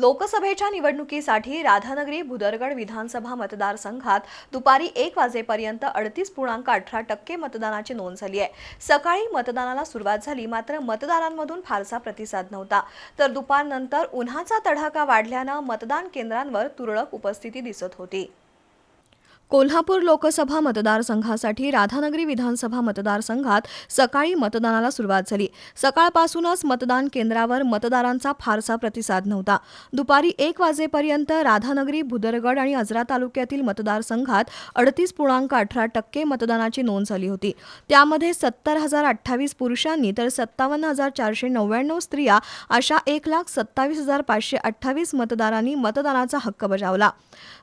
लोकसभेच्या निवडणुकीसाठी राधानगरी भुदरगड विधानसभा मतदारसंघात दुपारी एक वाजेपर्यंत अडतीस पूर्णांक अठरा टक्के मतदानाची नोंद झाली आहे. सकाळी मतदानाला सुरुवात झाली मात्र मतदारांमधून फारसा प्रतिसाद नव्हता. तर दुपारनंतर उन्हाचा तडाखा वाढल्यानं मतदान केंद्रांवर तुरळक उपस्थिती दिसत होती. कोल्हापूर लोकसभा मतदारसंघासाठी राधानगरी विधानसभा मतदारसंघात सकाळी मतदानाला सुरुवात झाली. सकाळपासूनच मतदान केंद्रावर मतदारांचा फारसा प्रतिसाद नव्हता. दुपारी एक वाजेपर्यंत राधानगरी भुदरगड आणि अजरा तालुक्यातील मतदारसंघात अडतीस पूर्णांक अठरा टक्के मतदानाची नोंद झाली होती. त्यामध्ये सत्तर हजार अठ्ठावीस पुरुषांनी तर सत्तावन्न हजार चारशे नव्याण्णव स्त्रिया अशा एक लाख सत्तावीस हजार पाचशे अठ्ठावीस मतदारांनी मतदानाचा हक्क बजावला.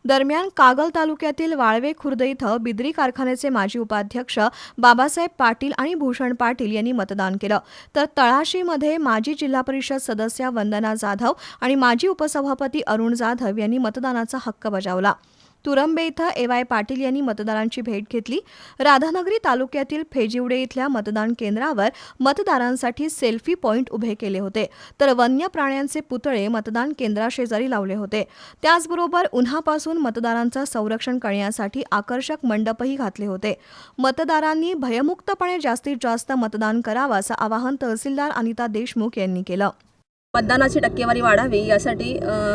दरम्यान कागल तालुक्यातील साळवे खुर्द इथं बिद्री कारखान्याचे माजी उपाध्यक्ष बाबासाहेब पाटील आणि भूषण पाटील यांनी मतदान केलं. तर तळाशीमध्ये माजी जिल्हा परिषद सदस्या वंदना जाधव आणि माजी उपसभापती अरुण जाधव यांनी मतदानाचा हक्क बजावला. तुरंबे इथं ए वाय पाटील यांनी मतदारांची भेट घेतली. राधानगरी तालुक्यातील फेजिवडे इथल्या मतदान केंद्रावर मतदारांसाठी सेल्फी पॉईंट उभे केले होते. तर वन्य प्राण्यांचे पुतळे मतदान केंद्राशेजारी लावले होते. त्याचबरोबर उन्हापासून मतदारांचं संरक्षण करण्यासाठी आकर्षक मंडपही घातले होते. मतदारांनी भयमुक्तपणे जास्तीत जास्त मतदान करावं असं आवाहन तहसीलदार अनिता देशमुख यांनी केलं. मतदानाची टक्केवारी वाढावी यासाठी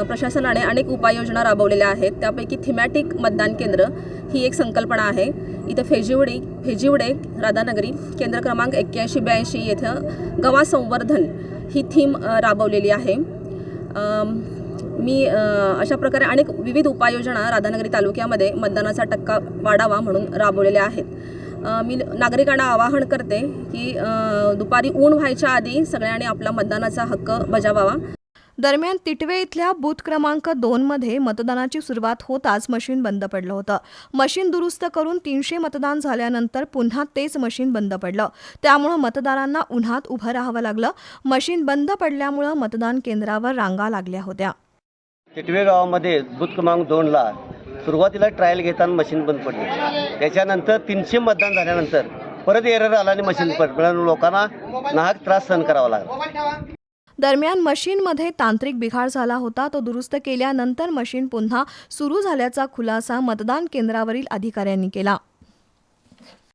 प्रशासनाने अनेक उपाययोजना राबवलेल्या आहेत. त्यापैकी थिमॅटिक मतदान केंद्र ही एक संकल्पना आहे. इथं फेजिवडी फेजिवडे राधानगरी केंद्र क्रमांक एक्क्याऐंशी ब्याऐंशी येथं गवा संवर्धन ही थीम राबवलेली आहे. मी अशा प्रकारे अनेक विविध उपाययोजना राधानगरी तालुक्यामध्ये मतदानाचा टक्का वाढावा म्हणून राबवलेल्या आहेत. मी नागरिकांना आवाहन करते की दुपारी ऊन व्हायच्या आधी सगळ्यांनी आपला मतदानाचा हक्क बजावावा. दरम्यान तिटवे इथल्या बूथ क्रमांक दोनमध्ये मतदानाची सुरुवात होताच मशीन बंद पडलं होतं. मशीन दुरुस्त करून तीनशे मतदान झाल्यानंतर पुन्हा तेच मशीन बंद पडलं. त्यामुळं मतदारांना उन्हात उभं राहावं लागलं. मशीन बंद पडल्यामुळं मतदान केंद्रावर रांगा लागल्या होत्या. टिटवे गावामध्ये बूथ क्रमांक दोनला सुरुवातीला ट्रायल घेताना मशीन बंद पडली. त्याच्यानंतर तीनशे मतदान झाल्यानंतर परत एरर आला आणि मशीन पडल्यानं लोकांना नाहक त्रास सहन करावा लागला. दरम्यान मशीनमध्ये तांत्रिक बिघाड झाला होता. तो दुरुस्त केल्यानंतर मशीन पुन्हा सुरू झाल्याचा खुलासा मतदान केंद्रावरील अधिकाऱ्यांनी केला.